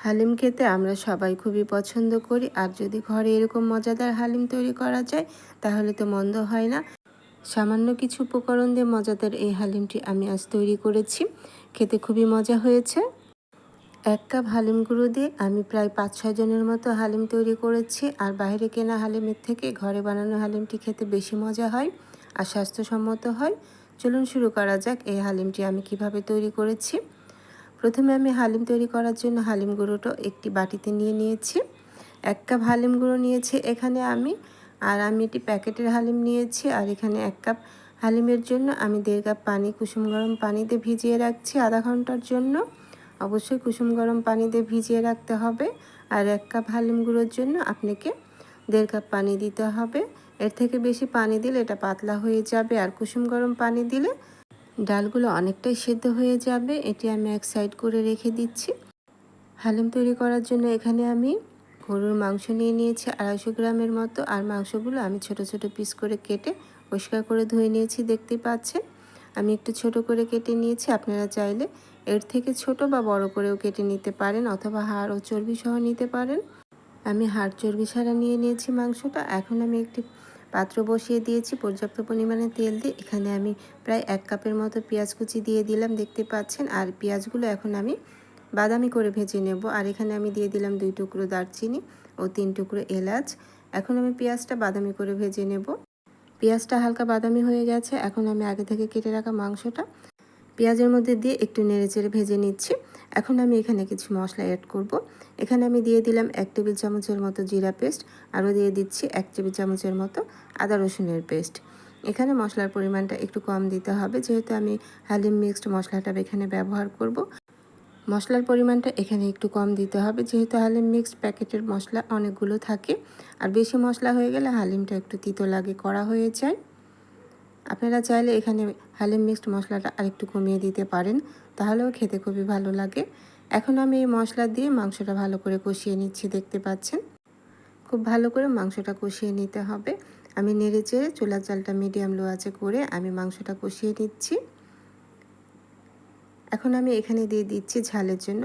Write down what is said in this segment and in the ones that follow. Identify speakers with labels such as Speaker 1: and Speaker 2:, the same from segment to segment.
Speaker 1: হালিম খেতে আমরা সবাই খুবই পছন্দ করি। আর যদি ঘরে এরকম মজাদার হালিম তৈরি করা যায়, তাহলে তো মন্দ হয় না। সামান্য কিছু উপকরণ দিয়ে মজাদার এই হালিমটি আমি আজ তৈরি করেছি। খেতে খুবই মজা হয়েছে। এক কাপ হালিম গুঁড়ো দিয়ে আমি প্রায় পাঁচ ছয় জনের মতো হালিম তৈরি করেছি। আর বাইরে কেনা হালিমের থেকে ঘরে বানানো হালিমটি খেতে বেশি মজা হয় আর স্বাস্থ্যসম্মত হয়। চলুন শুরু করা যাক এই হালিমটি আমি কীভাবে তৈরি করেছি। প্রথমে আমি হালিম তৈরি করার জন্য হালিম গুঁড়োটা একটি বাটিতে নিয়ে নিয়েছি। এক কাপ হালিম গুঁড়ো নিয়েছি এখানে আমি, আর আমি এটি প্যাকেটের হালিম নিয়েছি, আর এখানে এক কাপ হালিমের জন্য আমি দেড় কাপ পানি, কুসুম গরম পানিতে ভিজিয়ে রাখছি আধা ঘণ্টার জন্য। অবশ্যই কুসুম গরম পানিতে ভিজিয়ে রাখতে হবে, আর এক কাপ হালিম গুঁড়োর জন্য আপনাকে দেড় কাপ পানি দিতে হবে। এর থেকে বেশি পানি দিলে এটা পাতলা হয়ে যাবে, আর কুসুম গরম পানি দিলে ডালগুলো অনেকটাই সেদ্ধ হয়ে যাবে। এটি আমি এক সাইড করে রেখে দিচ্ছি। হালিম তৈরি করার জন্য এখানে আমি গরুর মাংস নিয়ে নিয়েছি আড়াইশো গ্রামের মতো। আর মাংসগুলো আমি ছোট ছোট পিস করে কেটে পরিষ্কার করে ধুয়ে নিয়েছি, দেখতে পাচ্ছেন? আমি একটু ছোট করে কেটে নিয়েছি। আপনারা চাইলে এর থেকে ছোট বা বড় করেও কেটে নিতে পারেন অথবা হাড় ও চর্বি সহ নিতে পারেন। আমি হাড় চর্বি ছাড়া নিয়ে নিয়েছি মাংসটা। এখন আমি একটি পাত্র বসিয়ে দিয়েছি, পর্যাপ্ত পরিমাণে তেল দিয়ে। এখানে আমি প্রায় এক কাপের মতো পেঁয়াজ কুচি দিয়ে দিলাম, দেখতে পাচ্ছেন? আর পেঁয়াজগুলো এখন আমি বাদামি করে ভেজে নেব। আর এখানে আমি দিয়ে দিলাম দুই টুকরো দারচিনি ও তিন টুকরো এলাচ। এখন আমি পেঁয়াজটা বাদামি করে ভেজে নেব। পেঁয়াজটা হালকা বাদামি হয়ে গেছে। এখন আমি আগে থেকে কেটে রাখা মাংসটা পেঁয়াজের মধ্যে দিয়ে একটু নেড়ে চেড়ে ভেজে নিচ্ছি। এখন আমি এখানে কিছু মশলা অ্যাড করব। এখানে আমি দিয়ে দিলাম এক টেবিল চামচের মতো জিরা পেস্ট, আরও দিয়ে দিচ্ছি এক টেবিল চামচের মতো আদা রসুনের পেস্ট এখানে মশলার পরিমাণটা একটু কম দিতে হবে, যেহেতু আমি হালিম মিক্সড মশলাটা এখানে ব্যবহার করব। মশলার পরিমাণটা এখানে একটু কম দিতে হবে, যেহেতু হালিম মিক্সড প্যাকেটের মশলা অনেকগুলো থাকে আর বেশি মশলা হয়ে গেলে হালিমটা একটু তিতো লাগে করা হয়ে যায় আপনারা চাইলে এখানে হালিম মিক্সড মশলাটা আরেকটু কমিয়ে দিতে পারেন, তাহলেও খেতে খুবই ভালো লাগে। এখন আমি এই মশলা দিয়ে মাংসটা ভালো করে কষিয়ে নিচ্ছি, দেখতে পাচ্ছেন? খুব ভালো করে মাংসটা কষিয়ে নিতে হবে। আমি নেড়ে চেড়ে চুলার চালটা মিডিয়াম লো আছে করে আমি মাংসটা কষিয়ে নিচ্ছি। এখন আমি এখানে দিয়ে দিচ্ছি ঝালের জন্য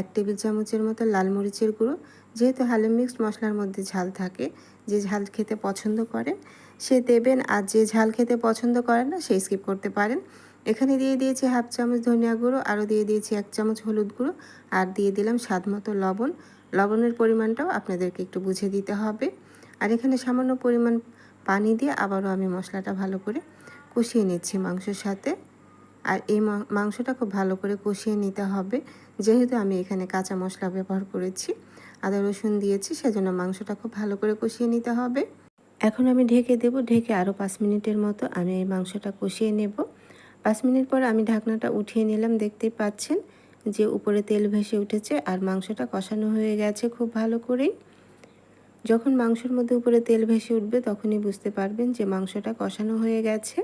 Speaker 1: এক টেবিল চামচের মতো লাল মরিচের গুঁড়ো, যেহেতু হালিম মিক্সড মশলার মধ্যে ঝাল থাকে, যে ঝাল খেতে পছন্দ করেন, সে দেবেন আর যে ঝাল খেতে পছন্দ করেন না, সেই স্কিপ করতে পারেন। এখানে দিয়ে দিয়েছি হাফ চামচ ধনিয়া গুঁড়ো, আরও দিয়ে দিয়েছি এক চামচ হলুদ গুঁড়ো, আর দিয়ে দিলাম স্বাদ মতো লবণ। লবণের পরিমাণটাও আপনাদেরকে একটু বুঝে দিতে হবে। আর এখানে সামান্য পরিমাণ পানি দিয়ে আবারও আমি মশলাটা ভালো করে কষিয়ে নিচ্ছি মাংসের সাথে। আর এই মাংসটা খুব ভালো করে কষিয়ে নিতে হবে। যেহেতু আমি এখানে কাঁচা মশলা ব্যবহার করেছি, আদা রসুন দিয়েছি, সেজন্য মাংসটা খুব ভালো করে কষিয়ে নিতে হবে। এখন আমি ঢেকে দেব, ঢেকে আরও পাঁচ মিনিটের মতো আমি এই মাংসটা কষিয়ে নেব। পাঁচ মিনিট পর আমি ঢাকনাটা উঠিয়ে নিলাম, দেখতেই পাচ্ছেন যে উপরে তেল ভেসে উঠেছে আর মাংসটা কষানো হয়ে গেছে খুব ভালো করেই। যখন মাংসের মধ্যে উপরে তেল ভেসে উঠবে, তখনই বুঝতে পারবেন যে মাংসটা কষানো হয়ে গেছে।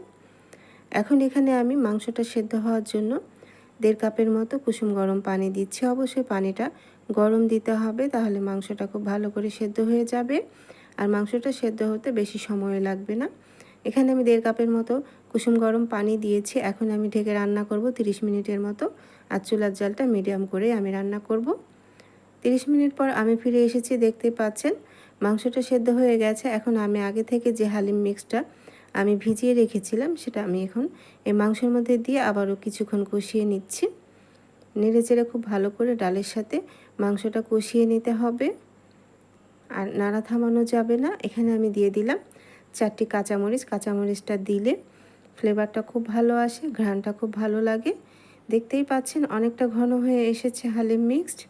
Speaker 1: এখন এখানে আমি মাংসটা সেদ্ধ হওয়ার জন্য দেড় কাপের মতো কুসুম গরম পানি দিচ্ছি। অবশ্যই পানিটা গরম দিতে হবে, তাহলে মাংসটা খুব ভালো করে সেদ্ধ হয়ে যাবে। আর মাংসটা সেদ্ধ হতে বেশি সময় লাগবে না। এখানে আমি দেড় কাপের মতো কুসুম গরম পানি দিয়েছি। এখন আমি ঢেকে রান্না করব 30 মিনিটের মতো। আর চুলার জালটা মিডিয়াম করে আমি রান্না করব। 30 মিনিট পর আমি ফিরে এসেছি, দেখতে পাচ্ছেন। মাংসটা সেদ্ধ হয়ে গেছে। এখন আমি আগে থেকে যে হালিম মিক্সটা আমি ভিজিয়ে রেখেছিলাম, সেটা আমি এখন এই মাংসের মধ্যে দিয়ে আবারও কিছুক্ষণ কষিয়ে নিচ্ছি। নেড়ে চেড়ে খুব ভালো করে ডালের সাথে মাংসটা কষিয়ে নিতে হবে। আর নাড়া থামানো যাবে না, এখানে আমি দিয়ে দিলাম চারটি কাঁচামরিচ। কাঁচামরিচটা দিলে ফ্লেভারটা খুব ভালো আসে, ঘ্রাণটা খুব ভালো লাগে। দেখতেই পাচ্ছেন অনেকটা ঘন হয়ে এসেছে হালিম মিক্সড।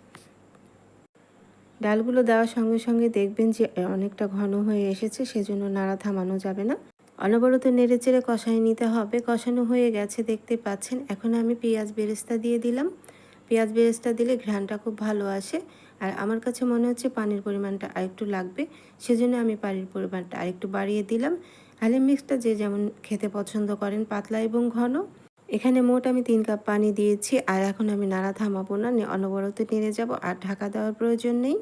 Speaker 1: ডালগুলো দেওয়ার সঙ্গে সঙ্গে দেখবেন যে অনেকটা ঘন হয়ে এসেছে, সেজন্য নাড়া থামানো যাবে না। অনবরত নেড়ে চেড়ে কষাই নিতে হবে। কষানো হয়ে গেছে, দেখতে পাচ্ছেন। এখন আমি পেঁয়াজ বেরেস্তা দিয়ে দিলাম। পেঁয়াজ বেরেস্তা দিলে ঘ্রাণটা খুব ভালো আসে। আর আমার কাছে মনে হচ্ছে পানির পরিমাণটা আরেকটু লাগবে। সেজন্য আমি পানির পরিমাণটা আরেকটু বাড়িয়ে দিলাম। হালিম মিক্সটা যে যেমন খেতে পছন্দ করেন, পাতলা এবং ঘন। এখানে মোট আমি তিন কাপ পানি দিয়েছি। আর এখন আমি নাড়া থামাবো না অনবরত নেড়ে যাব। আর ঢাকা দেওয়ার প্রয়োজন নেই।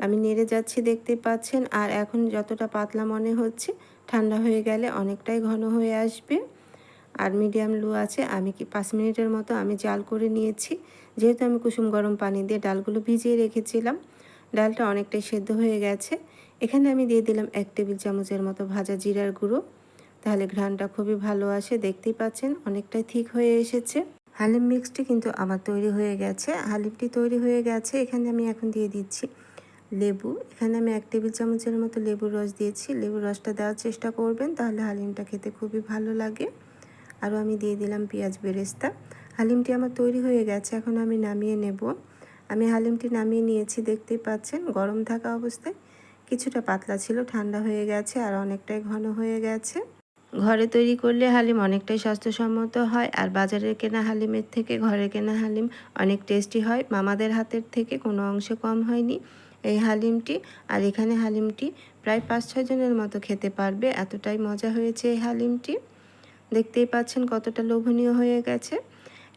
Speaker 1: আমি নেড়ে যাচ্ছি, দেখতে পাচ্ছেন। আর এখন যতটা পাতলা মনে হচ্ছে ঠান্ডা হয়ে গেলে অনেকটাই ঘন হয়ে আসবে। আর মিডিয়াম লো আছে, আমি কি পাঁচ মিনিটের মতো আমি জাল করে নিয়েছি। যেহেতু আমি কুসুম গরম পানি দিয়ে ডালগুলো ভিজিয়ে রেখেছিলাম, ডালটা অনেকটাই সেদ্ধ হয়ে গেছে। এখানে আমি দিয়ে দিলাম এক টেবিল চামচের মতো ভাজা জিরার গুঁড়ো। তাহলে ঘ্রাণটা খুবই ভালো আসে, দেখতেই পাচ্ছেন অনেকটাই ঠিক হয়ে এসেছে। হালিম মিক্সটি কিন্তু আমার তৈরি হয়ে গেছে, হালিমটি তৈরি হয়ে গেছে, এখানে আমি এখন দিয়ে দিচ্ছি লেবু। এখানে আমি এক টেবিল চামচের মতো লেবুর রস দিয়েছি। লেবুর রসটা দেওয়ার চেষ্টা করবেন, তাহলে হালিমটা খেতে খুবই ভালো লাগে। আরও আমি দিয়ে দিলাম পেঁয়াজ বেরেস্তা। হালিমটি আমার তৈরি হয়ে গেছে, এখন আমি নামিয়ে নেব। আমি হালিমটি নামিয়ে নিয়েছি, দেখতেই পাচ্ছেন, গরম থাকা অবস্থায়। কিছুটা পাতলা ছিল, ঠান্ডা হয়ে গেছে আর অনেকটাই ঘন হয়ে গেছে। ঘরে তৈরি করলে হালিম অনেকটাই স্বাস্থ্যসম্মত হয় আর বাজারের কেনা হালিমের থেকে ঘরে কেনা হালিম অনেক টেস্টি হয়। মামাদের হাতের থেকে কোনো অংশে কম হয়নি। এই হালিমটি। আর এখানে হালিমটি প্রায় পাঁচ ছয় জনের মতো খেতে পারবে। এতটাই মজা হয়েছে এই হালিমটি। দেখতেই পাচ্ছেন কতটা লোভনীয় হয়ে গেছে।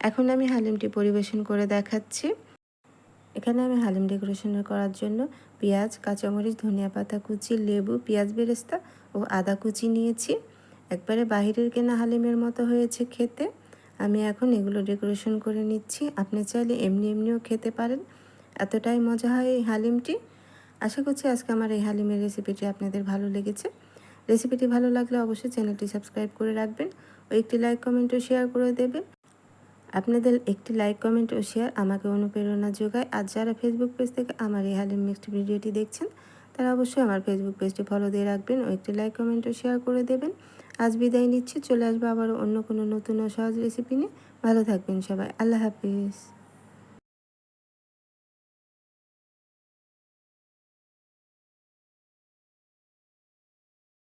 Speaker 1: এখন আমি হালিমটি পরিবেশন করে দেখাচ্ছি। এখানে আমি হালিম ডেকোরেশন করার জন্য পেঁয়াজ, কাঁচামরিচ, ধনিয়া পাতা কুচি, লেবু, পেঁয়াজ বেরেস্তা ও আদা কুচি নিয়েছি। একবারে বাহিরের কেনা হালিমের মতো হয়েছে খেতে। আমি এখন এগুলো ডেকোরেশন করে নিচ্ছি। আপনি চাইলে এমনি এমনিও খেতে পারেন। এতটাই মজা হয় এই হালিমটি আশা করছি আজকে আমার এই হালিমের রেসিপিটি আপনাদের ভালো লেগেছে। রেসিপিটি ভালো লাগলে অবশ্যই চ্যানেলটি সাবস্ক্রাইব করে রাখবেন ও একটি লাইক কমেন্ট ও শেয়ার করে দেবেন। আপনাদের একটি লাইক কমেন্ট ও শেয়ার আমাকে অনুপ্রেরণা যোগায়। আর যারা ফেসবুক পেজ থেকে আমার এই হালিম মিক্সড ভিডিওটি দেখছেন, তারা অবশ্যই আমার ফেসবুক পেজটি ফলো দিয়ে রাখবেন ও একটি লাইক কমেন্ট ও শেয়ার করে দেবেন। আজ বিদায় নিচ্ছি, চলে আসব আবারও অন্য কোনো নতুন ও সহজ রেসিপি নিয়ে। ভালো থাকবেন সবাই, আল্লাহ হাফিজ।